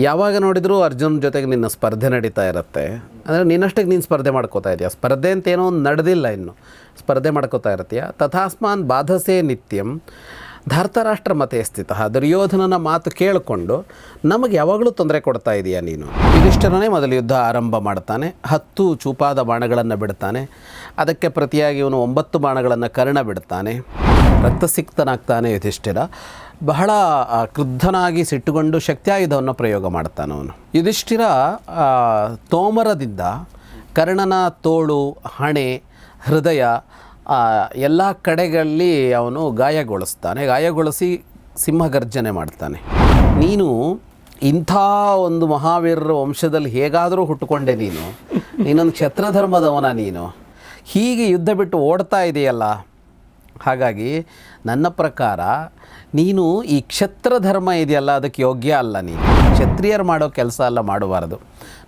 ಯಾವಾಗ ನೋಡಿದರೂ ಅರ್ಜುನ್ ಜೊತೆಗೆ ನಿನ್ನ ಸ್ಪರ್ಧೆ ನಡೀತಾ ಇರುತ್ತೆ. ಅಂದರೆ ನಿನ್ನಷ್ಟಕ್ಕೆ ನೀನು ಸ್ಪರ್ಧೆ ಮಾಡ್ಕೋತಾ ಇದೆಯಾ? ಸ್ಪರ್ಧೆ ಅಂತ ಏನೋ ನಡೆದಿಲ್ಲ ಇನ್ನು. ಸ್ಪರ್ಧೆ ಮಾಡ್ಕೋತಾ ಇರ್ತೀಯ? ತಥಾಸ್ಮಾನ್ ಬಾಧಸೆ ನಿತ್ಯಂ. ಧಾರ್ತರಾಷ್ಟ್ರ ಮತೆ ಸ್ಥಿತ. ದುರ್ಯೋಧನನ ಮಾತು ಕೇಳಿಕೊಂಡು ನಮಗೆ ಯಾವಾಗಲೂ ತೊಂದರೆ ಕೊಡ್ತಾ ಇದೆಯಾ ನೀನು? ಇದಿಷ್ಟರನೇ ಮೊದಲು ಯುದ್ಧ ಆರಂಭ ಮಾಡ್ತಾನೆ. ಹತ್ತು ಚೂಪಾದ ಬಾಣಗಳನ್ನು ಬಿಡ್ತಾನೆ. ಅದಕ್ಕೆ ಪ್ರತಿಯಾಗಿ ಇವನು ಒಂಬತ್ತು ಬಾಣಗಳನ್ನು ಕರ್ಣ ಬಿಡ್ತಾನೆ. ರಕ್ತಸಿಕ್ತನಾಗ್ತಾನೆ ಯುಧಿಷ್ಠಿರ. ಬಹಳ ಕ್ರುದ್ಧನಾಗಿ ಸಿಟ್ಟುಕೊಂಡು ಶಕ್ತಿಯಾಯುಧವನ್ನು ಪ್ರಯೋಗ ಮಾಡ್ತಾನೆ ಅವನು. ಯುಧಿಷ್ಠಿರ ತೋಮರದಿಂದ ಕರ್ಣನ ತೋಳು, ಹಣೆ, ಹೃದಯ ಎಲ್ಲ ಕಡೆಗಳಲ್ಲಿ ಅವನು ಗಾಯಗೊಳಿಸ್ತಾನೆ. ಗಾಯಗೊಳಿಸಿ ಸಿಂಹಗರ್ಜನೆ ಮಾಡ್ತಾನೆ. ನೀನು ಇಂಥ ಒಂದು ಮಹಾವೀರರ ವಂಶದಲ್ಲಿ ಹೇಗಾದರೂ ಹುಟ್ಟುಕೊಂಡೆ ನೀನು. ನೀನೊಂದು ಕ್ಷತ್ರಧರ್ಮದವನ ನೀನು. ಹೀಗೆ ಯುದ್ಧ ಬಿಟ್ಟು ಓಡ್ತಾ ಇದೆಯಲ್ಲ? ಹಾಗಾಗಿ ನನ್ನ ಪ್ರಕಾರ ನೀನು ಈ ಕ್ಷತ್ರ ಧರ್ಮ ಇದೆಯಲ್ಲ, ಅದಕ್ಕೆ ಯೋಗ್ಯ ಅಲ್ಲ ನೀನು. ಕ್ಷತ್ರಿಯರು ಮಾಡೋ ಕೆಲಸ ಅಲ್ಲ ಮಾಡಬಾರ್ದು.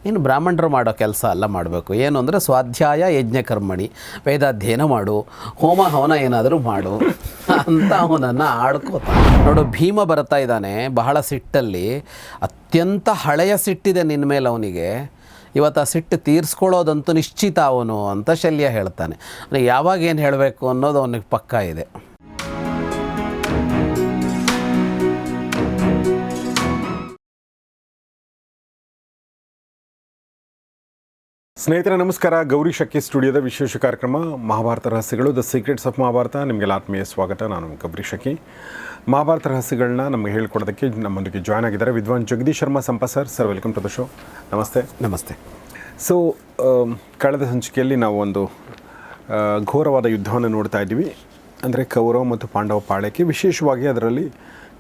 ನೀನು ಬ್ರಾಹ್ಮಣರು ಮಾಡೋ ಕೆಲಸ ಅಲ್ಲ ಮಾಡಬೇಕು. ಏನು ಅಂದರೆ ಸ್ವಾಧ್ಯಾಯ ಯಜ್ಞಕರ್ಮಣಿ ವೇದಾಧ್ಯಯನ ಮಾಡು ಹೋಮ ಹವನ ಏನಾದರೂ ಮಾಡು. ಅಂತ ಅವನನ್ನು ಆಡ್ಕೋತಾನೆ. ನೋಡು, ಭೀಮ ಬರ್ತಾ ಇದ್ದಾನೆ ಬಹಳ ಸಿಟ್ಟಲ್ಲಿ. ಅತ್ಯಂತ ಹಳೆಯ ಸಿಟ್ಟಿದೆ ನಿನ್ನ ಮೇಲೆ ಅವನಿಗೆ. ಇವತ್ತು ಆ ಸಿಟ್ಟು ತೀರಿಸ್ಕೊಳ್ಳೋದಂತೂ ನಿಶ್ಚಿತ ಅವನು ಅಂತ ಶಲ್ಯ ಹೇಳ್ತಾನೆ. ಯಾವಾಗ ಏನು ಹೇಳಬೇಕು ಅನ್ನೋದು ಅವನಿಗೆ ಪಕ್ಕ ಇದೆ. ಸ್ನೇಹಿತರೆ ನಮಸ್ಕಾರ. ಗೌರಿ ಶಕ್ಕಿ ಸ್ಟುಡಿಯೋದ ವಿಶೇಷ ಕಾರ್ಯಕ್ರಮ ಮಹಾಭಾರತ ರಹಸ್ಯಗಳು ದ ಸೀಕ್ರೆಟ್ಸ್ ಆಫ್ ಮಹಾಭಾರತ. ನಿಮಗೆಲ್ಲ ಆತ್ಮೀಯ ಸ್ವಾಗತ. ನಾನು ಗೌರಿ ಶಕ್ಕಿ ಮಹಾಭಾರತ ರಹಸ್ಯಗಳನ್ನ ನಮಗೆ ಹೇಳ್ಕೊಡೋದಕ್ಕೆ ನಮ್ಮೊಂದಿಗೆ ಜಾಯ್ನ್ ಆಗಿದ್ದಾರೆ ವಿದ್ವಾನ್ Jagadish Sharma ಸಂಪ sir sir welcome to the show ನಮಸ್ತೆ. ನಮಸ್ತೆ ಸೊ ಕಳೆದ ಸಂಚಿಕೆಯಲ್ಲಿ ನಾವು ಒಂದು ಘೋರವಾದ ಯುದ್ಧವನ್ನು ನೋಡ್ತಾ ಇದ್ದೀವಿ. ಅಂದರೆ ಕೌರವ ಮತ್ತು ಪಾಂಡವ ಪಾಳ್ಯಕ್ಕೆ ವಿಶೇಷವಾಗಿ ಅದರಲ್ಲಿ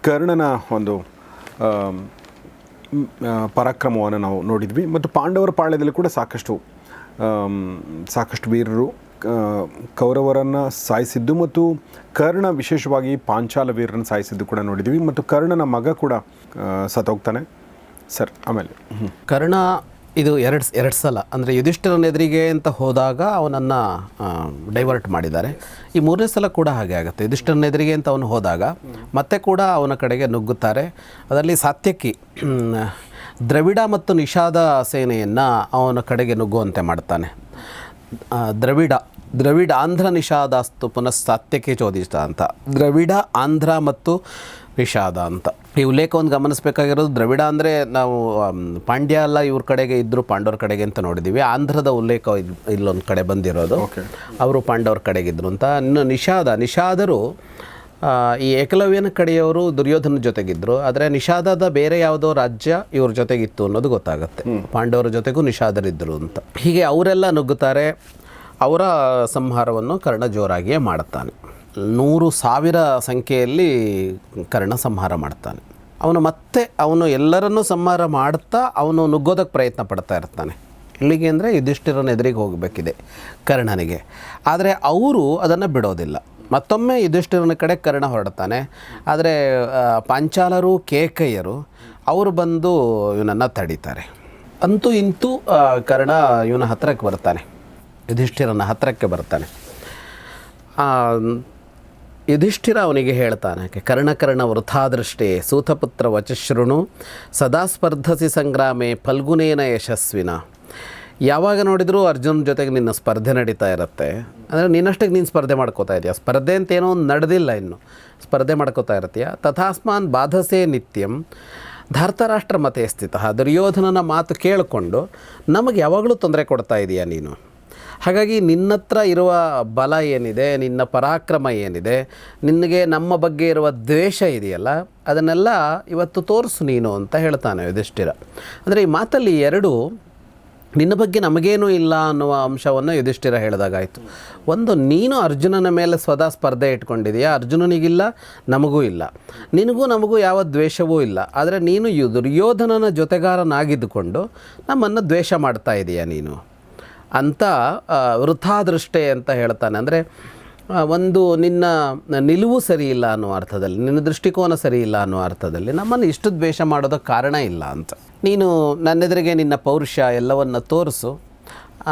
ಕರ್ಣನ ಒಂದು ಪರಾಕ್ರಮವನ್ನು ನಾವು ನೋಡಿದ್ವಿ. ಮತ್ತು ಪಾಂಡವರ ಪಾಳ್ಯದಲ್ಲಿ ಕೂಡ ಸಾಕಷ್ಟು ಸಾಕಷ್ಟು ವೀರರು ಕೌರವರನ್ನು ಸಾಯಿಸಿದ್ದು ಮತ್ತು ಕರ್ಣ ವಿಶೇಷವಾಗಿ ಪಾಂಚಾಲ ವೀರರನ್ನು ಸಾಯಿಸಿದ್ದು ಕೂಡ ನೋಡಿದ್ದೀವಿ ಮತ್ತು ಕರ್ಣನ ಮಗ ಕೂಡ ಸತ್ತೋಗ್ತಾನೆ. ಸರ್, ಆಮೇಲೆ. ಕರ್ಣ ಇದು ಎರಡು ಎರಡು ಸಲ, ಅಂದರೆ ಯುಧಿಷ್ಠಿರನ ಎದುರಿಗೆ ಅಂತ ಹೋದಾಗ ಅವನನ್ನು ಡೈವರ್ಟ್ ಮಾಡಿದ್ದಾರೆ. ಈ ಮೂರನೇ ಸಲ ಕೂಡ ಹಾಗೆ ಆಗುತ್ತೆ. ಯುಧಿಷ್ಠಿರನ ಎದುರಿಗೆ ಅಂತ ಅವನು ಹೋದಾಗ, ಮತ್ತೆ ಕೂಡ ಅವನ ಕಡೆಗೆ ನುಗ್ಗುತ್ತಾರೆ. ಅದರಲ್ಲಿ ಸಾತ್ಯಕಿ ದ್ರವಿಡ ಮತ್ತು ನಿಷಾದ ಸೇನೆಯನ್ನು ಅವನ ಕಡೆಗೆ ನುಗ್ಗುವಂತೆ ಮಾಡ್ತಾನೆ. ದ್ರವಿಡ ದ್ರವಿಡ ಆಂಧ್ರ ನಿಷಾದಾಸ್ತು ಪುನಃ ಸಾತ್ಯಕ್ಕೆ ಚೋದಿಸಿದ ಅಂತ. ದ್ರವಿಡ ಆಂಧ್ರ ಮತ್ತು ನಿಷಾದ ಅಂತ. ಈ ಉಲ್ಲೇಖವನ್ನು ಗಮನಿಸಬೇಕಾಗಿರೋದು ದ್ರವಿಡ ಅಂದರೆ ನಾವು ಪಾಂಡ್ಯ ಅಲ್ಲ ಇವ್ರ ಕಡೆಗೆ ಇದ್ದರು ಪಾಂಡವ್ರ ಕಡೆಗೆ ಅಂತ ನೋಡಿದ್ದೀವಿ ಆಂಧ್ರದ ಉಲ್ಲೇಖ ಇಲ್- ಇಲ್ಲೊಂದು ಕಡೆ ಬಂದಿರೋದು. ಅವರು ಪಾಂಡವ್ರ ಕಡೆಗಿದ್ರು ಅಂತ. ಇನ್ನು ನಿಷಾದ ನಿಷಾದರು ಈ ಏಕಲವ್ಯನ ಕಡೆಯವರು ದುರ್ಯೋಧನ ಜೊತೆಗಿದ್ದರು ಆದರೆ ನಿಷಾದದ ಬೇರೆ ಯಾವುದೋ ರಾಜ್ಯ ಇವ್ರ ಜೊತೆಗಿತ್ತು ಅನ್ನೋದು ಗೊತ್ತಾಗುತ್ತೆ. ಪಾಂಡವರ ಜೊತೆಗೂ ನಿಷಾದರಿದ್ದರು ಅಂತ. ಹೀಗೆ ಅವರೆಲ್ಲ ನುಗ್ಗುತ್ತಾರೆ ಅವರ ಸಂಹಾರವನ್ನು ಕರ್ಣ ಜೋರಾಗಿಯೇ ಮಾಡುತ್ತಾನೆ. ನೂರು ಸಾವಿರ ಸಂಖ್ಯೆಯಲ್ಲಿ ಕರ್ಣ ಸಂಹಾರ ಮಾಡ್ತಾನೆ. ಅವನು ಮತ್ತೆ ಅವನು ಎಲ್ಲರನ್ನೂ ಸಂಹಾರ ಮಾಡ್ತಾ ಅವನು ನುಗ್ಗೋದಕ್ಕೆ ಪ್ರಯತ್ನ ಪಡ್ತಾ ಇರ್ತಾನೆ. ಇಲ್ಲಿಗೆ ಅಂದರೆ ಯುಧಿಷ್ಠಿರನ ಎದುರಿಗೆ ಹೋಗಬೇಕಿದೆ ಕರ್ಣನಿಗೆ. ಆದರೆ ಅವರು ಅದನ್ನು ಬಿಡೋದಿಲ್ಲ. ಮತ್ತೊಮ್ಮೆ ಯುಧಿಷ್ಠಿರನ ಕಡೆ ಕರ್ಣ ಹೊರಡ್ತಾನೆ ಆದರೆ ಪಾಂಚಾಲರು ಕೇಕಯ್ಯರು ಅವರು ಬಂದು ಇವನನ್ನು ತಡೀತಾರೆ. ಅಂತೂ ಇಂತೂ ಕರ್ಣ ಇವನ ಹತ್ತಿರಕ್ಕೆ ಬರ್ತಾನೆ. ಯುಧಿಷ್ಠಿರನ ಹತ್ತಿರಕ್ಕೆ ಬರ್ತಾನೆ. ಯುಧಿಷ್ಠಿರ ಅವನಿಗೆ ಹೇಳ್ತಾನೆ ಕರ್ಣ ಕರ್ಣ ವೃಥಾದೃಷ್ಟೇ, ಸೂತಪುತ್ರ ವಚಶೃಣು, ಸದಾ ಸ್ಪರ್ಧಸಿ ಸಂಗ್ರಾಮೆ, ಫಲ್ಗುನೇನ ಯಶಸ್ವಿನ. ಯಾವಾಗ ನೋಡಿದರೂ ಅರ್ಜುನ್ ಜೊತೆಗೆ ನಿನ್ನ ಸ್ಪರ್ಧೆ ನಡೀತಾ ಇರುತ್ತೆ. ಅಂದರೆ ನಿನ್ನಷ್ಟಕ್ಕೆ ನೀನು ಸ್ಪರ್ಧೆ ಮಾಡ್ಕೋತಾ ಇದೆಯಾ? ಸ್ಪರ್ಧೆ ಅಂತ ಏನೋ ನಡೆದಿಲ್ಲ ಇನ್ನು. ಸ್ಪರ್ಧೆ ಮಾಡ್ಕೋತಾ ಇರ್ತೀಯ ತಥಾಸ್ಮಾನ್ ಬಾಧಸೆ ನಿತ್ಯಂ. ಧಾರ್ತರಾಷ್ಟ್ರ ಮತೆ ಸ್ಥಿತ. ದುರ್ಯೋಧನನ ಮಾತು ಕೇಳಿಕೊಂಡು ನಮಗೆ ಯಾವಾಗಲೂ ತೊಂದರೆ ಕೊಡ್ತಾ ಇದೆಯಾ ನೀನು? ಹಾಗಾಗಿ ನಿನ್ನತ್ರ ಇರುವ ಬಲ ಏನಿದೆ, ನಿನ್ನ ಪರಾಕ್ರಮ ಏನಿದೆ, ನಿನಗೆ ನಮ್ಮ ಬಗ್ಗೆ ಇರುವ ದ್ವೇಷ ಇದೆಯಲ್ಲ, ಅದನ್ನೆಲ್ಲ ಇವತ್ತು ತೋರಿಸು ನೀನು ಅಂತ ಹೇಳ್ತಾನೆ ಯುಧಿಷ್ಠಿರ. ಅಂದರೆ ಈ ಮಾತಲ್ಲಿ ಎರಡು ನಿನ್ನ ಬಗ್ಗೆ ನಮಗೇನೂ ಇಲ್ಲ ಅನ್ನುವ ಅಂಶವನ್ನು ಯುಧಿಷ್ಠಿರ ಹೇಳಿದಾಗಾಯಿತು. ಒಂದು, ನೀನು ಅರ್ಜುನನ ಮೇಲೆ ಸ್ವದಾ ಸ್ಪರ್ಧೆ ಇಟ್ಕೊಂಡಿದೆಯಾ? ಅರ್ಜುನನಿಗಿಲ್ಲ, ನಮಗೂ ಇಲ್ಲ. ನಿನಗೂ ನಮಗೂ ಯಾವ ದ್ವೇಷವೂ ಇಲ್ಲ. ಆದರೆ ನೀನು ದುರ್ಯೋಧನನ ಜೊತೆಗಾರನಾಗಿದ್ದುಕೊಂಡು ನಮ್ಮನ್ನು ದ್ವೇಷ ಮಾಡ್ತಾ ಇದೆಯಾ ನೀನು? ಅಂತ ವೃಥಾದೃಷ್ಟೆ ಅಂತ ಹೇಳ್ತಾನೆ. ಅಂದರೆ ಒಂದು ನಿನ್ನ ನಿಲುವು ಸರಿ ಇಲ್ಲ ಅನ್ನೋ ಅರ್ಥದಲ್ಲಿ, ನಿನ್ನ ದೃಷ್ಟಿಕೋನ ಸರಿ ಇಲ್ಲ ಅನ್ನೋ ಅರ್ಥದಲ್ಲಿ ನಮ್ಮನ್ನು ಇಷ್ಟು ದ್ವೇಷ ಮಾಡೋದಕ್ಕೆ ಕಾರಣ ಇಲ್ಲ ಅಂತ. ನೀನು ನನ್ನೆದುರಿಗೆ ನಿನ್ನ ಪೌರುಷ ಎಲ್ಲವನ್ನ ತೋರಿಸು.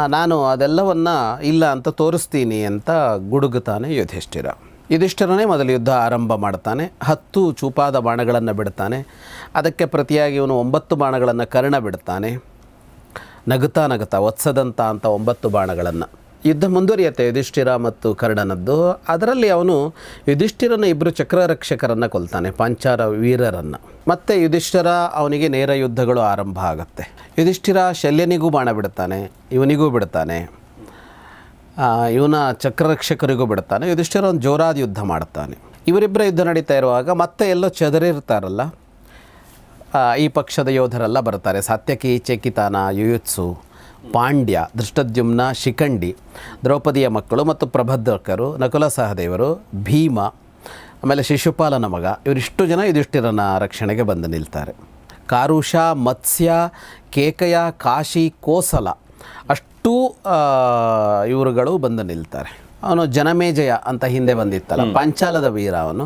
ನಾನು ಅದೆಲ್ಲವನ್ನ ಇಲ್ಲ ಅಂತ ತೋರಿಸ್ತೀನಿ ಅಂತ ಗುಡುಗುತ್ತಾನೆ ಯುಧಿಷ್ಠಿರ. ಯುಧಿಷ್ಠಿರನೇ ಮೊದಲು ಯುದ್ಧ ಆರಂಭ ಮಾಡ್ತಾನೆ. ಹತ್ತು ಚೂಪಾದ ಬಾಣಗಳನ್ನು ಬಿಡ್ತಾನೆ. ಅದಕ್ಕೆ ಪ್ರತಿಯಾಗಿ ಇವನು ಒಂಬತ್ತು ಬಾಣಗಳನ್ನು ಕರ್ಣ ಬಿಡ್ತಾನೆ. ನಗುತ್ತಾ ನಗುತ್ತಾ, ಒತ್ಸದಂತ ಅಂತ ಒಂಬತ್ತು ಬಾಣಗಳನ್ನು. ಯುದ್ಧ ಮುಂದುವರಿಯುತ್ತೆ, ಯುಧಿಷ್ಠಿರ ಮತ್ತು ಕರ್ಣನದ್ದು. ಅದರಲ್ಲಿ ಅವನು ಯುಧಿಷ್ಠಿರನ ಇಬ್ಬರು ಚಕ್ರರಕ್ಷಕರನ್ನು ಕೊಲ್ತಾನೆ, ಪಾಂಚಾರ ವೀರರನ್ನು. ಮತ್ತೆ ಯುಧಿಷ್ಠಿರ ಅವನಿಗೆ ನೇರ ಯುದ್ಧಗಳು ಆರಂಭ ಆಗುತ್ತೆ. ಯುಧಿಷ್ಠಿರ ಶಲ್ಯನಿಗೂ ಬಾಣ ಬಿಡ್ತಾನೆ, ಇವನಿಗೂ ಬಿಡ್ತಾನೆ ಇವನ ಚಕ್ರರಕ್ಷಕರಿಗೂ ಬಿಡ್ತಾನೆ. ಯುಧಿಷ್ಠಿರ ಒಂದು ಜೋರಾದ ಯುದ್ಧ ಮಾಡ್ತಾನೆ. ಇವರಿಬ್ಬರ ಯುದ್ಧ ನಡೀತಾ ಇರುವಾಗ ಮತ್ತೆ ಎಲ್ಲೋ ಚದರಿರ್ತಾರಲ್ಲ ಈ ಪಕ್ಷದ ಯೋಧರೆಲ್ಲ ಬರ್ತಾರೆ. ಸಾತ್ಯಕಿ, ಚೇಕಿತಾನ, ಯುಯುತ್ಸು. ಪಾಂಡ್ಯ ದೃಷ್ಟದ್ಯುಮ್ನ ಶಿಖಂಡಿ ದ್ರೌಪದಿಯ ಮಕ್ಕಳು ಮತ್ತು ಪ್ರಭದ್ರಕರು ನಕುಲ ಸಹದೇವರು ಭೀಮ ಆಮೇಲೆ ಶಿಶುಪಾಲನ ಮಗ ಇವರಿಷ್ಟು ಜನ ಯುಧಿಷ್ಠಿರನ ರಕ್ಷಣೆಗೆ ಬಂದು ನಿಲ್ತಾರೆ. ಕಾರುಷ ಮತ್ಸ್ಯ ಕೇಕಯ ಕಾಶಿ ಕೋಸಲ ಅಷ್ಟೂ ಇವರುಗಳು ಬಂದು ನಿಲ್ತಾರೆ. ಅವನು ಜನಮೇಜಯ ಅಂತ ಹಿಂದೆ ಬಂದಿತ್ತಲ್ಲ ಪಾಂಚಾಲದ ವೀರ ಅವನು.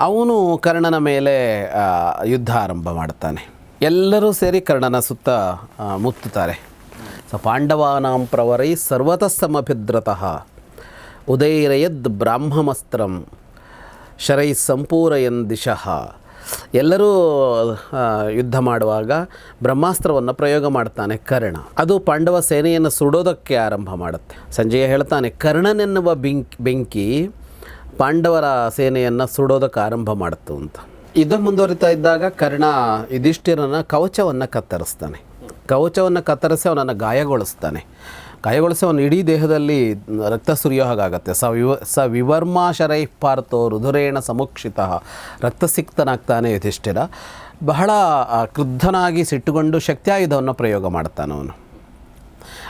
ಅವನು ಕರ್ಣನ ಮೇಲೆ ಯುದ್ಧ ಆರಂಭ ಮಾಡ್ತಾನೆ. ಎಲ್ಲರೂ ಸೇರಿ ಕರ್ಣನ ಸುತ್ತ ಮುತ್ತುತ್ತಾರೆ. ಸ ಪಾಂಡವಾನಾಂ ಪ್ರವರೈ ಸರ್ವತಃ ಸಮಭಿದ್ರತಃ ಉದೈರಯದ್ ಬ್ರಾಹ್ಮಮಸ್ತ್ರಂ ಶರೈ ಸಂಪೂರಯನ್ ದಿಶಃ. ಎಲ್ಲರೂ ಯುದ್ಧ ಮಾಡುವಾಗ ಬ್ರಹ್ಮಾಸ್ತ್ರವನ್ನು ಪ್ರಯೋಗ ಮಾಡ್ತಾನೆ ಕರ್ಣ. ಅದು ಪಾಂಡವ ಸೇನೆಯನ್ನು ಸುಡೋದಕ್ಕೆ ಆರಂಭ ಮಾಡುತ್ತೆ. ಸಂಜಯ ಹೇಳ್ತಾನೆ, ಕರ್ಣನೆನ್ನುವ ಬೆಂಕಿ ಬೆಂಕಿ ಪಾಂಡವರ ಸೇನೆಯನ್ನು ಸುಡೋದಕ್ಕೆ ಆರಂಭ ಮಾಡಿತು ಅಂತ ಯುದ್ಧ ಮುಂದುವರಿತಾ ಇದ್ದಾಗ ಕರ್ಣ ಯುಧಿಷ್ಠಿರನ ಕವಚವನ್ನು ಕತ್ತರಿಸ್ತಾನೆ. ಕವಚವನ್ನು ಕತ್ತರಿಸಿ ಅವನನ್ನು ಗಾಯಗೊಳಿಸ್ತಾನೆ. ಗಾಯಗೊಳಿಸಿ ಅವನು ಇಡೀ ದೇಹದಲ್ಲಿ ರಕ್ತ ಸುರಿಯೋ ಹಾಗಾಗತ್ತೆ ಸ ವಿವ, ಸ ವಿವರ್ಮಾ ಶರೈ ಪಾರ್ಥೋ ರುಧುರೇಣ ಸಮುಕ್ಷಿತ. ರಕ್ತಸಿಕ್ತನಾಗ್ತಾನೆ ಯುಧಿಷ್ಠಿರ. ಬಹಳ ಕ್ರುದ್ಧನಾಗಿ ಸಿಟ್ಟುಕೊಂಡು ಶಕ್ತಿಯಾಯುಧವನ್ನು ಪ್ರಯೋಗ ಮಾಡ್ತಾನೆ ಅವನು.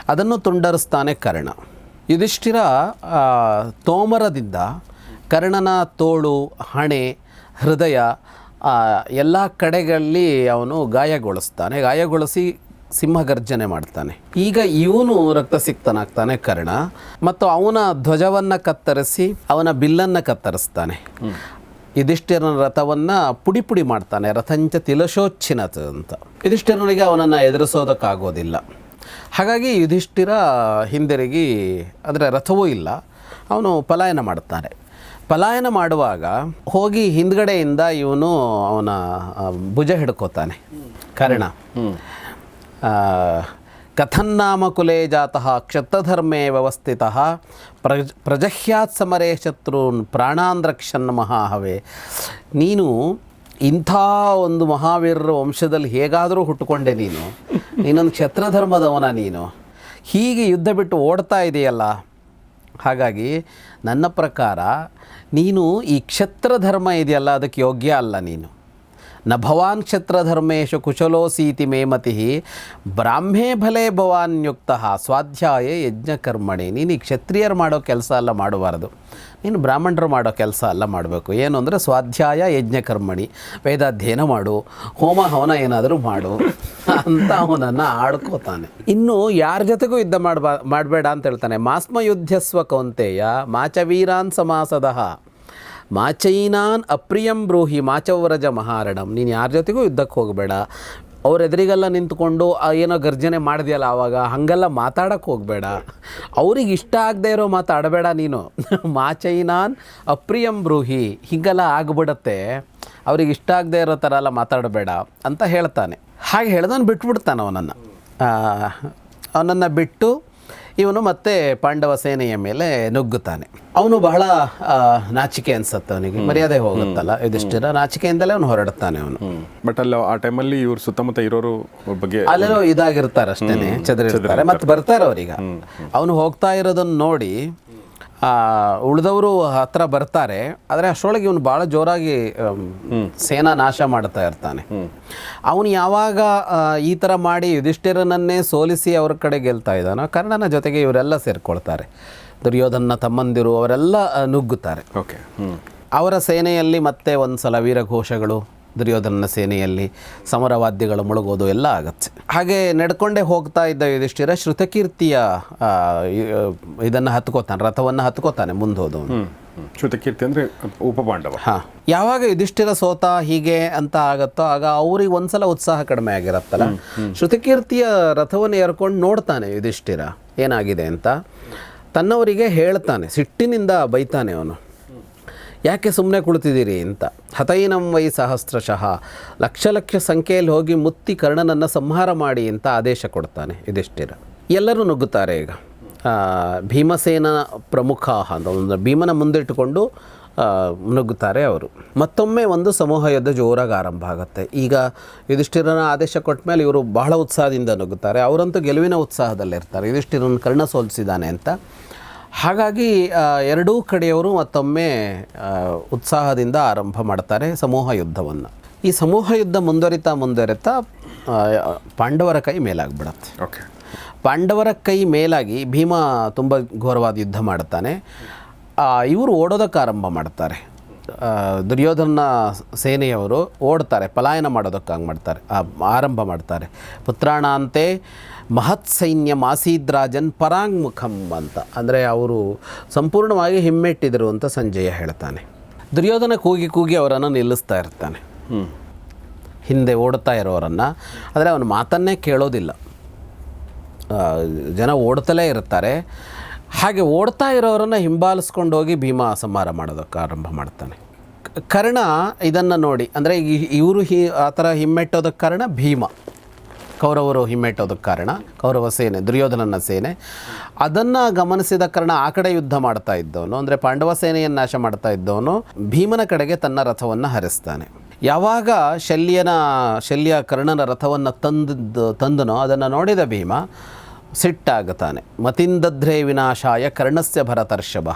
ಅದನ್ನು ತುಂಡರಿಸ್ತಾನೆ ಕರ್ಣ. ಯುಧಿಷ್ಠಿರ ತೋಮರದಿಂದ ಕರ್ಣನ ತೋಳು, ಹಣೆ, ಹೃದಯ ಎಲ್ಲ ಕಡೆಗಳಲ್ಲಿ ಅವನು ಗಾಯಗೊಳಿಸ್ತಾನೆ. ಗಾಯಗೊಳಿಸಿ ಸಿಂಹಗರ್ಜನೆ ಮಾಡ್ತಾನೆ. ಈಗ ಇವನು ರಕ್ತಸಿಕ್ತನಾಗ್ತಾನೆ ಕರ್ಣ. ಮತ್ತು ಅವನ ಧ್ವಜವನ್ನು ಕತ್ತರಿಸಿ ಅವನ ಬಿಲ್ಲನ್ನು ಕತ್ತರಿಸ್ತಾನೆ. ಯುಧಿಷ್ಠಿರನ ರಥವನ್ನು ಪುಡಿ ಪುಡಿ ಮಾಡ್ತಾನೆ. ರಥಂಚ ತಿಲಶೋಚ್ಛಿನತ ಅಂತ. ಯುಧಿಷ್ಠಿರನಿಗೆ ಅವನನ್ನು ಎದುರಿಸೋದಕ್ಕಾಗೋದಿಲ್ಲ. ಹಾಗಾಗಿ ಯುಧಿಷ್ಠಿರ ಹಿಂದಿರುಗಿ, ಅದರ ರಥವೂ ಇಲ್ಲ, ಅವನು ಪಲಾಯನ ಮಾಡ್ತಾನೆ. ಪಲಾಯನ ಮಾಡುವಾಗ ಹೋಗಿ ಹಿಂದ್ಗಡೆಯಿಂದ ಇವನು ಅವನ ಭುಜ ಹಿಡ್ಕೋತಾನೆ. ಕರ್ಣ? ಕಥನ್ನಾಮ ಕುಲೇ ಜಾತಃ ಕ್ಷತ್ರಧರ್ಮೇ ವ್ಯವಸ್ಥಿತ ಪ್ರಜ, ಪ್ರಜಹ್ಯಾತ್ ಸಮರೇ ಶತ್ರುನ್ ಪ್ರಾಣಾಂದ್ರಕ್ಷನ್ ಮಹಾಹವೆ. ನೀನು ಇಂಥ ಒಂದು ಮಹಾವೀರರ ವಂಶದಲ್ಲಿ ಹೇಗಾದರೂ ಹುಟ್ಟುಕೊಂಡೆ ನೀನು. ನೀನೊಂದು ಕ್ಷತ್ರಧರ್ಮದವನ ನೀನು. ಹೀಗೆ ಯುದ್ಧ ಬಿಟ್ಟು ಓಡ್ತಾ ಇದೆಯಲ್ಲ? ಹಾಗಾಗಿ ನನ್ನ ಪ್ರಕಾರ ನೀನು ಈ ಕ್ಷತ್ರಧರ್ಮ ಇದೆಯಲ್ಲ ಅದಕ್ಕೆ ಯೋಗ್ಯ ಅಲ್ಲ ನೀನು. ನ ಭವಾನ್ ಕ್ಷತ್ರಧರ್ಮೇಶು ಕುಶಲೋಸೀತಿ ಮೇಮತಿ ಬ್ರಾಹ್ಮೇ ಭಲೇ ಭವಾನ್ ಯುಕ್ತ ಸ್ವಾಧ್ಯಾಯ ಯಜ್ಞಕರ್ಮಣಿ ನೀನು ಈ ಕ್ಷತ್ರಿಯರು ಮಾಡೋ ಕೆಲಸ ಎಲ್ಲ ಮಾಡಬಾರ್ದು. ನೀನು ಬ್ರಾಹ್ಮಣರು ಮಾಡೋ ಕೆಲಸ ಎಲ್ಲ ಮಾಡಬೇಕು. ಏನು ಅಂದರೆ ಸ್ವಾಧ್ಯಾಯ ಯಜ್ಞಕರ್ಮಣಿ ವೇದಾಧ್ಯಯನ ಮಾಡು. ಹೋಮ ಹವನ ಏನಾದರೂ ಮಾಡು. ಅಂತ ಅವನನ್ನು ಆಡ್ಕೋತಾನೆ. ಇನ್ನು ಯಾರ ಜೊತೆಗೂ ಯುದ್ಧ ಮಾಡಬಾ ಮಾಡಬೇಡ ಅಂತ ಹೇಳ್ತಾನೆ. ಮಾಸ್ಮ ಯುದ್ಧಸ್ವ ಕೌಂತೆಯ ಮಾಚವೀರಾನ್ ಸಮಾಸದಃ. ಮಾಚೈನಾನ್ ಅಪ್ರಿಯಂ ಬ್ರೋಹಿ ಮಾಚವ್ರಜ ಮಹಾರಣಂ. ನೀನು ಯಾರ ಜೊತೆಗೂ ಯುದ್ಧಕ್ಕೆ ಹೋಗಬೇಡ. ಅವ್ರ ಎದುರಿಗೆಲ್ಲ ನಿಂತ್ಕೊಂಡು ಏನೋ ಗರ್ಜನೆ ಮಾಡಿದೆಯಲ್ಲ ಆವಾಗ, ಹಾಗೆಲ್ಲ ಮಾತಾಡಕ್ಕೆ ಹೋಗಬೇಡ. ಅವ್ರಿಗೆ ಇಷ್ಟ ಆಗದೆ ಇರೋ ಮಾತಾಡಬೇಡ ನೀನು. ಮಾಚೈನಾನ್ ಅಪ್ರಿಯಂ ಬ್ರೂಹಿ, ಹೀಗೆಲ್ಲ ಆಗ್ಬಿಡತ್ತೆ. ಅವ್ರಿಗೆ ಇಷ್ಟ ಆಗದೆ ಇರೋ ಥರ ಎಲ್ಲ ಮಾತಾಡಬೇಡ ಅಂತ ಹೇಳ್ತಾನೆ. ಹಾಗೆ ಹೇಳ್ದವನು ಬಿಟ್ಬಿಡ್ತಾನೆ ಅವನನ್ನು. ಅವನನ್ನು ಬಿಟ್ಟು ಇವನು ಮತ್ತೆ ಪಾಂಡವ ಸೇನೆಯ ಮೇಲೆ ನುಗ್ಗುತ್ತಾನೆ. ಅವನು ಬಹಳ ನಾಚಿಕೆ ಅನ್ಸತ್ತೆ ಅವನಿಗೆ. ಮರ್ಯಾದೆ ಹೋಗುತ್ತಲ್ಲ ಯುಧಿಷ್ಠಿರ ನಾಚಿಕೆಯಿಂದಲೇ ಅವನು ಹೊರಡುತ್ತಾನೆ ಅವನು. ಬಟ್ ಅಲ್ಲ ಆ ಟೈಮಲ್ಲಿ ಇವರು ಸುತ್ತಮುತ್ತ ಇರೋರು ಬಗ್ಗೆ ಅಲ್ಲೆಲ್ಲೋ ಇದಾಗಿರ್ತಾರೆ ಅಷ್ಟೇನೆ ಚದರಿರ್ತಾರೆ. ಮತ್ತೆ ಬರ್ತಾರೆ ಅವ್ರೀಗ ಅವನು ಹೋಗ್ತಾ ಇರೋದನ್ನ ನೋಡಿ ಉಳಿದವರು ಹತ್ರ ಬರ್ತಾರೆ ಆದರೆ ಅಷ್ಟರೊಳಗೆ ಇವನು ಭಾಳ ಜೋರಾಗಿ ಸೇನಾ ನಾಶ ಮಾಡ್ತಾ ಇರ್ತಾನೆ. ಅವನು ಯಾವಾಗ ಈ ಥರ ಮಾಡಿ ಯುಧಿಷ್ಠಿರನನ್ನೇ ಸೋಲಿಸಿ ಅವ್ರ ಕಡೆ ಗೆಲ್ತಾ ಇದ್ದಾನೋ ಕರ್ಣನ ಜೊತೆಗೆ ಇವರೆಲ್ಲ ಸೇರಿಕೊಳ್ತಾರೆ. ದುರ್ಯೋಧನ ತಮ್ಮಂದಿರು ಅವರೆಲ್ಲ ನುಗ್ಗುತ್ತಾರೆ. ಓಕೆ ಹ್ಞೂ ಅವರ ಸೇನೆಯಲ್ಲಿ ಮತ್ತೆ ಒಂದು ಸಲ ವೀರಘೋಷಗಳು ದುರ್ಯೋಧನನ ಸೇನೆಯಲ್ಲಿ ಸಮರವಾದ್ಯಗಳು ಮುಳುಗೋದು ಎಲ್ಲ ಆಗತ್ತೆ. ಹಾಗೆ ನಡ್ಕೊಂಡೇ ಹೋಗ್ತಾ ಇದ್ದ ಯುಧಿಷ್ಠಿರ ಶ್ರುತಕೀರ್ತಿಯ ಇದನ್ನು ಹತ್ಕೋತಾನೆ ರಥವನ್ನು ಹತ್ಕೋತಾನೆ ಮುಂದೋದು ಶ್ರುತಕೀರ್ತಿ ಅಂದರೆ ಉಪಪಾಂಡವ. ಹಾಂ. ಯಾವಾಗ ಯುಧಿಷ್ಠಿರ ಸೋತ ಹೀಗೆ ಅಂತ ಆಗತ್ತೋ ಆಗ ಅವ್ರಿಗೆ ಒಂದ್ಸಲ ಉತ್ಸಾಹ ಕಡಿಮೆ ಆಗಿರತ್ತಲ್ಲ? ಶ್ರುತಕೀರ್ತಿಯ ರಥವನ್ನು ಏರ್ಕೊಂಡು ನೋಡ್ತಾನೆ ಯುಧಿಷ್ಠಿರ ಏನಾಗಿದೆ ಅಂತ. ತನ್ನವರಿಗೆ ಹೇಳ್ತಾನೆ ಸಿಟ್ಟಿನಿಂದ ಬೈತಾನೆ ಅವನು. ಯಾಕೆ ಸುಮ್ಮನೆ ಕುಳಿತಿದ್ದೀರಿ ಅಂತ. ಹತೈನಂ ವೈ ಸಹಸ್ರಶಃ. ಲಕ್ಷ ಲಕ್ಷ ಸಂಖ್ಯೆಯಲ್ಲಿ ಹೋಗಿ ಮುತ್ತಿ ಕರ್ಣನನ್ನು ಸಂಹಾರ ಮಾಡಿ ಅಂತ ಆದೇಶ ಕೊಡ್ತಾನೆ. ಯುಧಿಷ್ಠಿರ ಎಲ್ಲರೂ ನುಗ್ಗುತ್ತಾರೆ ಈಗ. ಭೀಮಸೇನ ಪ್ರಮುಖ ಅಂತ ಒಂದು ಭೀಮನ ಮುಂದಿಟ್ಟುಕೊಂಡು ನುಗ್ಗುತ್ತಾರೆ ಅವರು. ಮತ್ತೊಮ್ಮೆ ಒಂದು ಸಮೂಹ ಯುದ್ಧ ಜೋರಾಗಿ ಆರಂಭ ಆಗುತ್ತೆ. ಈಗ ಯುಧಿಷ್ಠಿರನ ಆದೇಶ ಕೊಟ್ಟ ಮೇಲೆ ಇವರು ಬಹಳ ಉತ್ಸಾಹದಿಂದ ನುಗ್ಗುತ್ತಾರೆ. ಅವರಂತೂ ಗೆಲುವಿನ ಉತ್ಸಾಹದಲ್ಲಿರ್ತಾರೆ. ಯುಧಿಷ್ಠಿರನ ಕರ್ಣ ಸೋಲಿಸಿದ್ದಾನೆ ಅಂತ. ಹಾಗಾಗಿ ಎರಡೂ ಕಡೆಯವರು ಮತ್ತೊಮ್ಮೆ ಉತ್ಸಾಹದಿಂದ ಆರಂಭ ಮಾಡ್ತಾರೆ ಸಮೂಹ ಯುದ್ಧವನ್ನು. ಈ ಸಮೂಹ ಯುದ್ಧ ಮುಂದುವರಿತಾ ಮುಂದುವರಿತಾ ಪಾಂಡವರ ಕೈ ಮೇಲಾಗ್ಬಿಡತ್ತೆ. ಓಕೆ. ಪಾಂಡವರ ಕೈ ಮೇಲಾಗಿ ಭೀಮ ತುಂಬ ಘೋರವಾದ ಯುದ್ಧ ಮಾಡ್ತಾನೆ. ಇವರು ಓಡೋದಕ್ಕೆ ಆರಂಭ ಮಾಡ್ತಾರೆ. ದುರ್ಯೋಧನ ಸೇನೆಯವರು ಓಡ್ತಾರೆ ಪಲಾಯನ ಮಾಡೋದಕ್ಕೆ ಮಾಡ್ತಾರೆ ಆ, ಆರಂಭ ಮಾಡ್ತಾರೆ. ಪುತ್ರಾಣ ಅಂತೆ ಮಹತ್ ಸೈನ್ಯ ಮಾಸೀದ್ರಾಜನ್ ಪರಾಂಗ್ಮುಖಂ ಅಂತ. ಅಂದರೆ ಅವರು ಸಂಪೂರ್ಣವಾಗಿ ಹಿಮ್ಮೆಟ್ಟಿದರು ಅಂತ ಸಂಜಯ ಹೇಳ್ತಾನೆ. ದುರ್ಯೋಧನ ಕೂಗಿ ಕೂಗಿ ಅವರನ್ನು ನಿಲ್ಲಿಸ್ತಾ ಇರ್ತಾನೆ. ಹ್ಞೂ ಹಿಂದೆ ಓಡ್ತಾ ಇರೋರನ್ನು. ಆದರೆ ಅವನ ಮಾತನ್ನೇ ಕೇಳೋದಿಲ್ಲ. ಜನ ಓಡ್ತಲೇ ಇರ್ತಾರೆ. ಹಾಗೆ ಓಡ್ತಾ ಇರೋರನ್ನು ಹಿಂಬಾಲಿಸ್ಕೊಂಡು ಹೋಗಿ ಭೀಮ ಸಂಹಾರ ಮಾಡೋದಕ್ಕೆ ಆರಂಭ ಮಾಡ್ತಾನೆ. ಕರ್ಣ ಇದನ್ನು ನೋಡಿ ಅಂದರೆ ಇವರು ಹಿ ಆ ಥರ ಹಿಮ್ಮೆಟ್ಟೋದಕ್ಕೆ ಕಾರಣ ಭೀಮ. ಕೌರವರು ಹಿಮ್ಮೆಟ್ಟೋದಕ್ಕೆ ಕಾರಣ, ಕೌರವ ಸೇನೆ, ದುರ್ಯೋಧನನ ಸೇನೆ. ಅದನ್ನು ಗಮನಿಸಿದ ಕಾರಣ ಆ ಕಡೆ ಯುದ್ಧ ಮಾಡ್ತಾ ಇದ್ದವನು, ಅಂದರೆ ಪಾಂಡವ ಸೇನೆಯನ್ನು ನಾಶ ಮಾಡ್ತಾ ಇದ್ದವನು, ಭೀಮನ ಕಡೆಗೆ ತನ್ನ ರಥವನ್ನು ಹರಿಸ್ತಾನೆ. ಯಾವಾಗ ಶಲ್ಯನ, ಶಲ್ಯ ಕರ್ಣನ ರಥವನ್ನು ತಂದಿದ್ದು ತಂದನೋ, ಅದನ್ನು ನೋಡಿದ ಭೀಮ ಸಿಟ್ಟಾಗುತ್ತಾನೆ. ಮತಿಂದಧ್ರೇ ವಿನಾಶಾಯ ಕರ್ಣಸ್ಯ ಭರತರ್ಷಭ.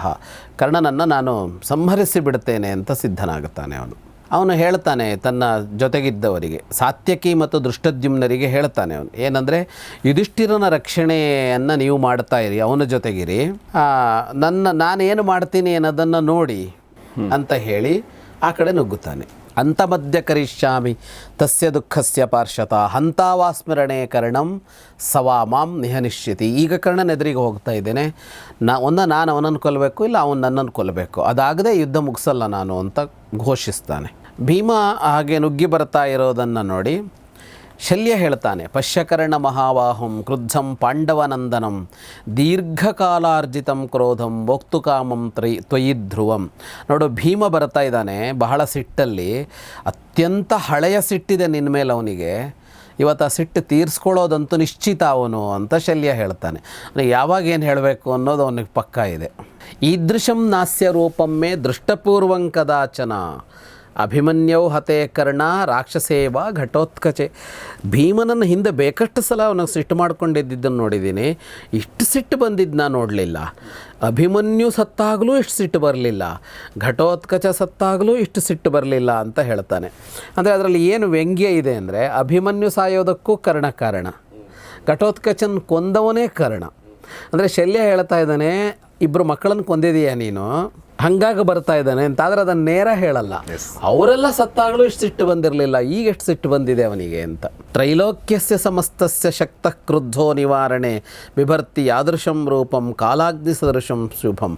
ಕರ್ಣನನ್ನು ನಾನು ಸಂಹರಿಸಿ ಬಿಡ್ತೇನೆ ಅಂತ ಸಿದ್ಧನಾಗುತ್ತಾನೆ ಅವನು. ಅವನು ಹೇಳ್ತಾನೆ ತನ್ನ ಜೊತೆಗಿದ್ದವರಿಗೆ, ಸಾತ್ಯಕಿ ಮತ್ತು ದೃಷ್ಟದ್ಯುಮ್ನರಿಗೆ ಹೇಳ್ತಾನೆ ಅವನು. ಏನಂದರೆ, ಯುಧಿಷ್ಠಿರನ ರಕ್ಷಣೆಯನ್ನು ನೀವು ಮಾಡ್ತಾ ಇರಿ, ಅವನ ಜೊತೆಗಿರಿ. ನನ್ನ, ನಾನೇನು ಮಾಡ್ತೀನಿ ಅನ್ನೋದನ್ನು ನೋಡಿ ಅಂತ ಹೇಳಿ ಆ ಕಡೆ ನುಗ್ಗುತ್ತಾನೆ. ಅಂತ ಮಧ್ಯ ಕರಿಷ್ಯಾಮಿ ತಸ್ಯ ದುಃಖಸ್ಯ ಪಾರ್ಶ್ವತ. ಹಂತಾವಾ ಸ್ಮರಣೆ ಕರ್ಣಂ. ಸವಾ ಮಾಂ ನಿಹನಿಶ್ಯತಿ ಈಗ ಕರ್ಣನ ಎದುರಿಗೆ ಹೋಗ್ತಾ ಇದ್ದೇನೆ. ನಾ, ಒಂದ ನಾನು ಅವನನ್ನು ಕೊಲ್ಲಬೇಕು ಇಲ್ಲ ಅವನು ನನ್ನನ್ನು ಕೊಲ್ಲಬೇಕು ಅದಾಗದೆ ಯುದ್ಧ ಮುಗಿಸಲ್ಲ ನಾನು ಅಂತ ಘೋಷಿಸ್ತಾನೆ. ಭೀಮ ಹಾಗೆ ನುಗ್ಗಿ ಬರ್ತಾ ಇರೋದನ್ನು ನೋಡಿ ಶಲ್ಯ ಹೇಳ್ತಾನೆ. ಪಶ್ಯಕರ್ಣ ಮಹಾವಾಹಂ ಕ್ರುದ್ಧಂ ಪಾಂಡವನಂದನಂ ದೀರ್ಘಕಾಲಾರ್ಜಿತಂ ಕ್ರೋಧಂ ವೋಕ್ತುಕಾಮಂ ತ್ರೈ ತ್ವಯಿ ಧ್ರುವಂ. ನೋಡು, ಭೀಮ ಬರ್ತಾ ಇದ್ದಾನೆ ಬಹಳ ಸಿಟ್ಟಲ್ಲಿ. ಅತ್ಯಂತ ಹಳೆಯ ಸಿಟ್ಟಿದೆ ನಿನ್ನ ಮೇಲೆ ಅವನಿಗೆ. ಇವತ್ತು ಆ ಸಿಟ್ಟು ತೀರಿಸ್ಕೊಳ್ಳೋದಂತೂ ನಿಶ್ಚಿತ ಅವನು ಅಂತ ಶಲ್ಯ ಹೇಳ್ತಾನೆ. ಯಾವಾಗ ಏನು ಹೇಳಬೇಕು ಅನ್ನೋದು ಅವನಿಗೆ ಪಕ್ಕ ಇದೆ. ಈದೃಶಂ ನಾಸ್ಯ ರೂಪಮ್ಮೆ ದೃಷ್ಟಪೂರ್ವಂ ಕದಾಚನ. ಅಭಿಮನ್ಯೌ ಹತೆ ಕರ್ಣ ರಾಕ್ಷಸೇವ ಘಟೋತ್ಕಚೆ. ಭೀಮನನ್ನು ಹಿಂದೆ ಬೇಕಷ್ಟು ಸಲ ಅವನಿಗೆ ಸಿಟ್ಟು ಮಾಡ್ಕೊಂಡಿದ್ದನ್ನು ನೋಡಿದ್ದೀನಿ. ಇಷ್ಟು ಸಿಟ್ಟು ಬಂದಿದ್ದು ನಾನು ನೋಡಲಿಲ್ಲ. ಅಭಿಮನ್ಯು ಸತ್ತಾಗಲೂ ಇಷ್ಟು ಸಿಟ್ಟು ಬರಲಿಲ್ಲ. ಘಟೋತ್ಕಚ ಸತ್ತಾಗಲೂ ಇಷ್ಟು ಸಿಟ್ಟು ಬರಲಿಲ್ಲ ಅಂತ ಹೇಳ್ತಾನೆ. ಅಂದರೆ ಅದರಲ್ಲಿ ಏನು ವ್ಯಂಗ್ಯ ಇದೆ ಅಂದರೆ ಅಭಿಮನ್ಯು ಸಾಯೋದಕ್ಕೂ ಕರ್ಣ ಕಾರಣ. ಘಟೋತ್ಕಚನ್ ಕೊಂದವನೇ ಕಾರಣ. ಅಂದರೆ ಶಲ್ಯ ಹೇಳ್ತಾ ಇದ್ದಾನೆ ಇಬ್ಬರು ಮಕ್ಕಳನ್ನು ಕೊಂದಿದೀಯ ನೀನು? ಹಂಗಾಗಿ ಬರ್ತಾ ಇದ್ದಾನೆ ಅಂತ ಆದರೆ ಅದನ್ನು ನೇರ ಹೇಳಲ್ಲ. ಅವರೆಲ್ಲ ಸತ್ತಾಗಲೂ ಇಷ್ಟು ಸಿಟ್ಟು ಬಂದಿರಲಿಲ್ಲ ಈಗ ಎಷ್ಟು ಸಿಟ್ಟು ಬಂದಿದೆ ಅವನಿಗೆ ಅಂತ. ತ್ರೈಲೋಕ್ಯಸ್ಯ ಸಮಸ್ತಸ್ಯ ಶಕ್ತ ಕ್ರುದ್ಧೋ ನಿವಾರಣೆ ಬಿಭರ್ತಿ ಯಾದೃಶಂ ರೂಪಂ ಕಾಲಾಗ್ನಿ ಸದೃಶಂ ಶುಭಂ.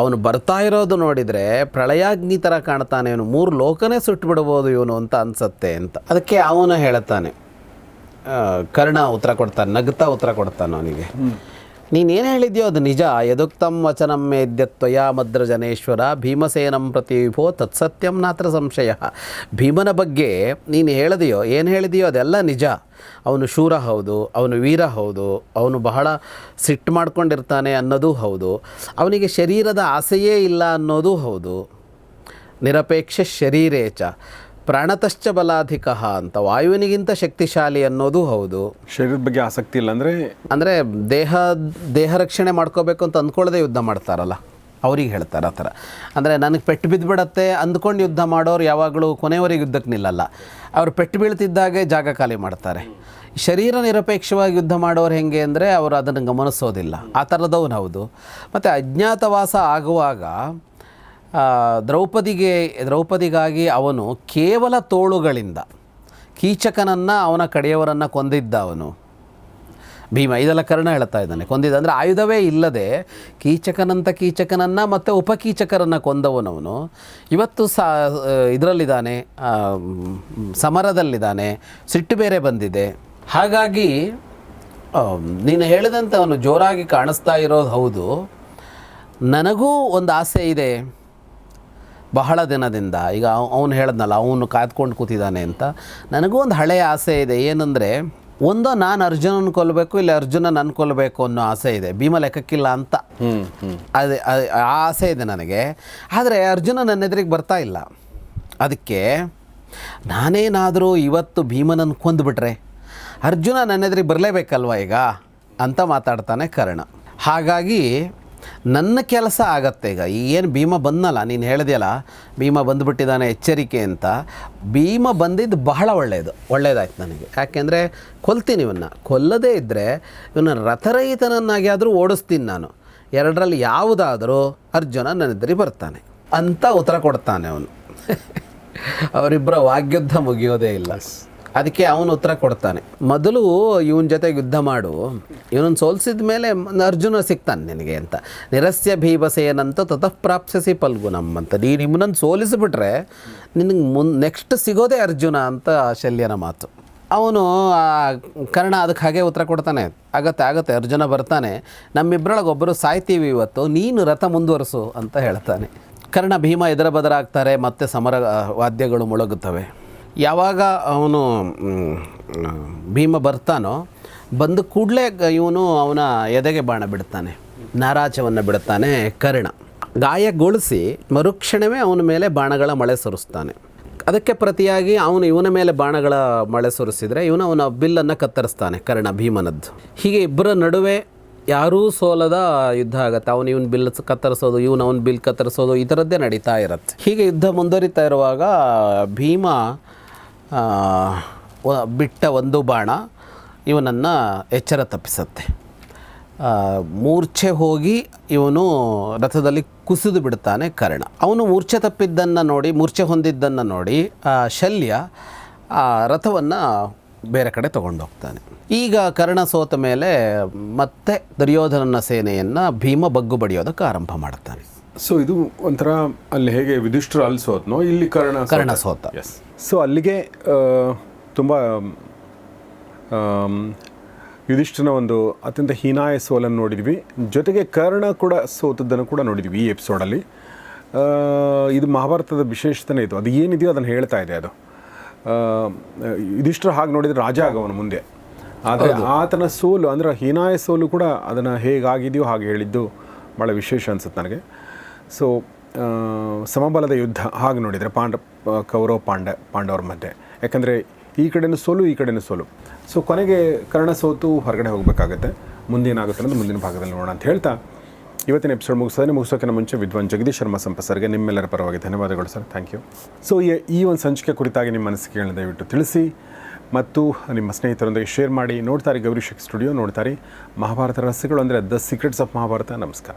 ಅವನು ಬರ್ತಾ ಇರೋದು ನೋಡಿದರೆ ಪ್ರಳಯಾಗ್ನಿ ಥರ ಕಾಣ್ತಾನೆ ಇವನು ಮೂರು ಲೋಕನೇ ಸುಟ್ಟು ಬಿಡ್ಬೋದು ಇವನು ಅಂತ ಅನ್ಸತ್ತೆ ಅಂತ. ಅದಕ್ಕೆ ಅವನು ಹೇಳ್ತಾನೆ ಕರ್ಣ ಉತ್ತರ ಕೊಡ್ತಾನೆ ನಗ್ತಾ ಉತ್ತರ ಕೊಡ್ತಾನೆ ಅವನಿಗೆ. ನೀನೇನು ಹೇಳಿದ್ಯೋ ಅದು ನಿಜ. ಯದುಕ್ತಂ ವಚನಂ ಮೇದ್ಯತ್ವಯ ಮದ್ರ ಜನೇಶ್ವರ ಭೀಮಸೇನಂ ಪ್ರತಿ ವಿಭೋ ತತ್ಸತ್ಯಂ ನಾತ್ರ ಸಂಶಯ. ಭೀಮನ ಬಗ್ಗೆ ನೀನು ಹೇಳಿದೆಯೋ, ಏನು ಹೇಳಿದೆಯೋ ಅದೆಲ್ಲ ನಿಜ. ಅವನು ಶೂರ ಹೌದು, ಅವನು ವೀರ ಹೌದು, ಅವನು ಬಹಳ ಸಿಟ್ಟು ಮಾಡ್ಕೊಂಡಿರ್ತಾನೆ ಅನ್ನೋದೂ ಹೌದು. ಅವನಿಗೆ ಶರೀರದ ಆಸೆಯೇ ಇಲ್ಲ ಅನ್ನೋದು ಹೌದು. ನಿರಪೇಕ್ಷ ಶರೀರೇ ಚ ಪ್ರಾಣತಶ್ಚ ಬಲಾಧಿಕ ಅಂತ ವಾಯುವಿನಿಗಿಂತ ಶಕ್ತಿಶಾಲಿ ಅನ್ನೋದು ಹೌದು. ಶರೀರದ ಬಗ್ಗೆ ಆಸಕ್ತಿ ಇಲ್ಲ ಅಂದರೆ? ಅಂದರೆ ದೇಹ ದೇಹ ರಕ್ಷಣೆ ಮಾಡ್ಕೋಬೇಕು ಅಂತ ಅಂದ್ಕೊಳ್ಳದೆ ಯುದ್ಧ ಮಾಡ್ತಾರಲ್ಲ. ಅವ್ರಿಗೆ ಹೇಳ್ತಾರೆ ಆ ಥರ. ಅಂದರೆ ನನಗೆ ಪೆಟ್ಟು ಬಿದ್ದುಬಿಡತ್ತೆ ಅಂದ್ಕೊಂಡು ಯುದ್ಧ ಮಾಡೋರು ಯಾವಾಗಲೂ ಕೊನೆಯವರೆಗೆ ಯುದ್ಧಕ್ಕೆ ನಿಲ್ಲಲ್ಲ. ಅವ್ರು ಪೆಟ್ಟು ಬೀಳ್ತಿದ್ದಾಗೆ ಜಾಗ ಖಾಲಿ ಮಾಡ್ತಾರೆ. ಶರೀರ ನಿರಪೇಕ್ಷವಾಗಿ ಯುದ್ಧ ಮಾಡೋರು ಹೆಂಗೆ ಅಂದರೆ ಅವರು ಅದನ್ನು ಗಮನಿಸೋದಿಲ್ಲ. ಆ ಥರದವನು ಹೌದು. ಮತ್ತು ಅಜ್ಞಾತವಾಸ ಆಗುವಾಗ ದ್ರೌಪದಿಗೆ, ದ್ರೌಪದಿಗಾಗಿ ಅವನು ಕೇವಲ ತೋಳುಗಳಿಂದ ಕೀಚಕನನ್ನು ಅವನ ಕಡೆಯವರನ್ನು ಕೊಂದಿದ್ದ ಅವನು. ಭೀಮ ಇದೆಲ್ಲ ಕರ್ಣ ಹೇಳ್ತಾ ಇದ್ದಾನೆ, ಕೊಂದಿದ್ದ ಅಂದರೆ ಆಯುಧವೇ ಇಲ್ಲದೆ ಕೀಚಕನಂತ ಕೀಚಕನನ್ನು ಮತ್ತು ಉಪಕೀಚಕರನ್ನು ಕೊಂದವನವನು ಇವತ್ತು ಸ ಇದರಲ್ಲಿದ್ದಾನೆ ಸಮರದಲ್ಲಿದ್ದಾನೆ, ಸಿಟ್ಟು ಬೇರೆ ಬಂದಿದೆ. ಹಾಗಾಗಿ ನೀನು ಹೇಳಿದಂತೆ ಅವನು ಜೋರಾಗಿ ಕಾಣಿಸ್ತಾ ಇರೋದು ಹೌದು. ನನಗೂ ಒಂದು ಆಸೆ ಇದೆ. ಬಹಳ ದಿನದಿಂದ ಈಗ ಅವನು ಹೇಳಿದ್ನಲ್ಲ ಅವನು ಕಾದ್ಕೊಂಡು ಕೂತಿದ್ದಾನೆ ಅಂತ. ನನಗೂ ಒಂದು ಹಳೆಯ ಆಸೆ ಇದೆ ಏನಂದರೆ ಒಂದೋ ನಾನು ಅರ್ಜುನನ ಕೊಲ್ಲಬೇಕು ಇಲ್ಲ ಅರ್ಜುನ ನನ್ನ ಕೊಲ್ಲಬೇಕು ಅನ್ನೋ ಆಸೆ ಇದೆ ಭೀಮ ಲೆಕ್ಕಕ್ಕಿಲ್ಲ ಅಂತ. ಅದೇ- ಆ ಆಸೆ ಇದೆ ನನಗೆ. ಆದರೆ ಅರ್ಜುನ ನನ್ನ ಎದುರಿಗೆ ಬರ್ತಾ ಇಲ್ಲ. ಅದಕ್ಕೆ ನಾನೇನಾದರೂ ಇವತ್ತು ಭೀಮನನ್ನು ಕೊಂದುಬಿಟ್ರೆ ಅರ್ಜುನ ನನ್ನ ಎದುರಿಗೆ ಬರಲೇಬೇಕಲ್ವ ಈಗ? ಅಂತ ಮಾತಾಡ್ತಾನೆ ಕರ್ಣ. ಹಾಗಾಗಿ ನನ್ನ ಕೆಲಸ ಆಗತ್ತೆ ಈಗ. ಏನು ಭೀಮ ಬಂದಲ್ಲ ನೀನು ಹೇಳಿದೆಯಲ್ಲ, ಭೀಮ ಬಂದುಬಿಟ್ಟಿದ್ದಾನೆ ಎಚ್ಚರಿಕೆ ಅಂತ. ಭೀಮ ಬಂದಿದ್ದು ಬಹಳ ಒಳ್ಳೆಯದು ಒಳ್ಳೆಯದಾಯ್ತು ನನಗೆ. ಯಾಕೆಂದರೆ ಕೊಲ್ತೀನಿ ಇವನ್ನ ಕೊಲ್ಲದೇ ಇದ್ದರೆ ಇವನ್ನ ರಥರಹಿತನನ್ನಾಗಿ ಆದರೂ ಓಡಿಸ್ತೀನಿ ನಾನು. ಎರಡರಲ್ಲಿ ಯಾವುದಾದರೂ ಅರ್ಜುನ ನನ್ನ ಎದುರಿಗೆ ಬರ್ತಾನೆ. ಅಂತ ಉತ್ತರ ಕೊಡ್ತಾನೆ ಅವನು. ಅವರಿಬ್ಬರ ವಾಗ್ಯುದ್ಧ ಮುಗಿಯೋದೇ ಇಲ್ಲ. ಅದಕ್ಕೆ ಅವನು ಉತ್ತರ ಕೊಡ್ತಾನೆ. ಮೊದಲು ಇವನ ಜೊತೆ ಯುದ್ಧ ಮಾಡು. ಇವನನ್ನು ಸೋಲಿಸಿದ ಮೇಲೆ ಅರ್ಜುನ ಸಿಗ್ತಾನೆ ನಿನಗೆ ಅಂತ. ನಿರಸ್ಯ ಭೀಮಸೇನಂತ ತತಃ ಪ್ರಾಪ್ಸಿಸಿ ಪಲ್ಗುನಂ ಅಂತ ನೀನು ನಿಮ್ಮನ್ನು ಸೋಲಿಸಿಬಿಟ್ರೆ ನಿನಗೆ ಮುನ್ ನೆಕ್ಸ್ಟ್ ಸಿಗೋದೇ ಅರ್ಜುನ ಅಂತ ಶಲ್ಯನ ಮಾತು. ಅವನು ಕರ್ಣ ಅದಕ್ಕೆ ಹಾಗೆ ಉತ್ತರ ಕೊಡ್ತಾನೆ. ಆಗತ್ತೆ ಆಗತ್ತೆ, ಅರ್ಜುನ ಬರ್ತಾನೆ. ನಮ್ಮಿಬ್ಬರೊಳಗೆ ಒಬ್ಬರು ಸಾಯ್ತೀವಿ ಇವತ್ತು, ನೀನು ರಥ ಮುಂದುವರಿಸು ಅಂತ ಹೇಳ್ತಾನೆ. ಕರ್ಣ ಭೀಮ ಎದರ ಬದರಾಗ್ತಾರೆ ಮತ್ತೆ ಸಮರ ವಾದ್ಯಗಳು ಮೊಳಗುತ್ತವೆ. ಯಾವಾಗ ಅವನು ಭೀಮ ಬರ್ತಾನೋ, ಬಂದ ಕೂಡಲೇ ಇವನು ಅವನ ಎದೆಗೆ ಬಾಣ ಬಿಡ್ತಾನೆ, ನಾರಾಜವನ್ನು ಬಿಡ್ತಾನೆ, ಕರ್ಣ. ಗಾಯಗೊಳಿಸಿ ಮರುಕ್ಷಣವೇ ಅವನ ಮೇಲೆ ಬಾಣಗಳ ಮಳೆ ಸುರಿಸ್ತಾನೆ. ಅದಕ್ಕೆ ಪ್ರತಿಯಾಗಿ ಅವನು ಇವನ ಮೇಲೆ ಬಾಣಗಳ ಮಳೆ ಸುರಿಸಿದರೆ ಇವನು ಅವನ ಬಿಲ್ಲನ್ನು ಕತ್ತರಿಸ್ತಾನೆ, ಕರ್ಣ ಭೀಮನದ್ದು. ಹೀಗೆ ಇಬ್ಬರ ನಡುವೆ ಯಾರೂ ಸೋಲದ ಯುದ್ಧ ಆಗುತ್ತೆ. ಅವನು ಇವನ್ ಬಿಲ್ ಕತ್ತರಿಸೋದು, ಇವನು ಅವನ ಬಿಲ್ ಕತ್ತರಿಸೋದು ಈ ಥರದ್ದೇ ನಡೀತಾ ಇರತ್ತೆ. ಹೀಗೆ ಯುದ್ಧ ಮುಂದುವರಿತಾ ಇರುವಾಗ ಭೀಮ ಬಿಟ್ಟ ಒಂದು ಬಾಣ ಇವನನ್ನು ಎಚ್ಚರ ತಪ್ಪಿಸುತ್ತೆ. ಮೂರ್ಛೆ ಹೋಗಿ ಇವನು ರಥದಲ್ಲಿ ಕುಸಿದು ಬಿಡ್ತಾನೆ ಕರ್ಣ. ಅವನು ಮೂರ್ಛೆ ತಪ್ಪಿದ್ದನ್ನು ನೋಡಿ, ಮೂರ್ಛೆ ಹೊಂದಿದ್ದನ್ನು ನೋಡಿ ಶಲ್ಯ ಆ, ರಥವನ್ನು ಬೇರೆ ಕಡೆ ತಗೊಂಡೋಗ್ತಾನೆ. ಈಗ ಕರ್ಣ ಸೋತ ಮೇಲೆ ಮತ್ತೆ ದುರ್ಯೋಧನನ ಸೇನೆಯನ್ನು ಭೀಮ ಬಗ್ಗು ಬಡಿಯೋದಕ್ಕೆ ಆರಂಭ ಮಾಡ್ತಾನೆ. ಸೊ ಇದು ಒಂಥರ ಅಲ್ಲಿ ಹೇಗೆ ವಿಧಿಷ್ಠರು ಅಲ್ಲಿ ಸೋತ್ನೋ ಇಲ್ಲಿ ಕರ್ಣ ಕರ್ಣ ಸೋತ. ಎಸ್ ಸೊ ಅಲ್ಲಿಗೆ ತುಂಬ ಯುಧಿಷ್ಠನ ಒಂದು ಅತ್ಯಂತ ಹೀನಾಯ ಸೋಲನ್ನು ನೋಡಿದ್ವಿ. ಜೊತೆಗೆ ಕರ್ಣ ಕೂಡ ಸೋತದ್ದನ್ನು ಕೂಡ ನೋಡಿದ್ವಿ ಈ ಎಪಿಸೋಡಲ್ಲಿ ಇದು ಮಹಾಭಾರತದ ವಿಶೇಷತೆನೇ ಇತ್ತು ಅದು ಏನಿದೆಯೋ ಅದನ್ನು ಹೇಳ್ತಾ ಇದೆ ಅದು. ಯುಧಿಷ್ಠರು ಹಾಗೆ ನೋಡಿದರೆ ರಾಜ ಆಗವನು ಮುಂದೆ. ಆದರೆ ಆತನ ಸೋಲು ಅಂದರೆ ಹೀನಾಯ ಸೋಲು ಕೂಡ ಅದನ್ನು ಹೇಗಾಗಿದೆಯೋ ಹಾಗೆ ಹೇಳಿದ್ದು ಭಾಳ ವಿಶೇಷ ಅನ್ಸುತ್ತೆ ನನಗೆ. ಸೊ ಸಮಬಲದ ಯುದ್ಧ ಹಾಗೆ ನೋಡಿದರೆ ಪಾಂಡ ಕೌರವ ಪಾಂಡ, ಪಾಂಡವರ ಮಧ್ಯೆ. ಯಾಕಂದರೆ ಈ ಕಡೆಯೂ ಸೋಲು, ಈ ಕಡೆನೂ ಸೋಲು. ಸೊ ಕೊನೆಗೆ ಕರ್ಣ ಸೋತು ಹೊರಗಡೆ ಹೋಗಬೇಕಾಗತ್ತೆ. ಮುಂದೇನಾಗುತ್ತೆ ಅನ್ನೋದು ಮುಂದಿನ ಭಾಗದಲ್ಲಿ ನೋಡೋಣ ಅಂತ ಹೇಳ್ತಾ ಇವತ್ತಿನ ಎಪಿಸೋಡ್ ಮುಗಿಸೋದೇ ಮುಗಿಸೋಕ್ಕಿಂತ ಮುಂಚೆ ವಿದ್ವಾನ್ ಜಗದೀಶ್ ಶರ್ಮಾ ಸಂಪ ಸರ್ಗೆ ನಿಮ್ಮೆಲ್ಲರ ಪರವಾಗಿ ಧನ್ಯವಾದಗಳು ಸರ್. ಥ್ಯಾಂಕ್ ಯು ಸೊ ಈ ಒಂದು ಸಂಚಿಕೆ ಕುರಿತಾಗಿ ನಿಮ್ಮ ಅನಿಸಿಕೆಗಳನ್ನ ದಯವಿಟ್ಟು ತಿಳಿಸಿ ಮತ್ತು ನಿಮ್ಮ ಸ್ನೇಹಿತರೊಂದಿಗೆ ಶೇರ್ ಮಾಡಿ. ನೋಡ್ತಾರೆ ಗೌರಿ ಶೆಕ್ ಸ್ಟುಡಿಯೋ ನೋಡ್ತಾರೆ ಮಹಾಭಾರತ ರಹಸ್ಯಗಳು ಅಂದರೆ ದ ಸೀಕ್ರೆಟ್ಸ್ ಆಫ್ ಮಹಾಭಾರತ ನಮಸ್ಕಾರ.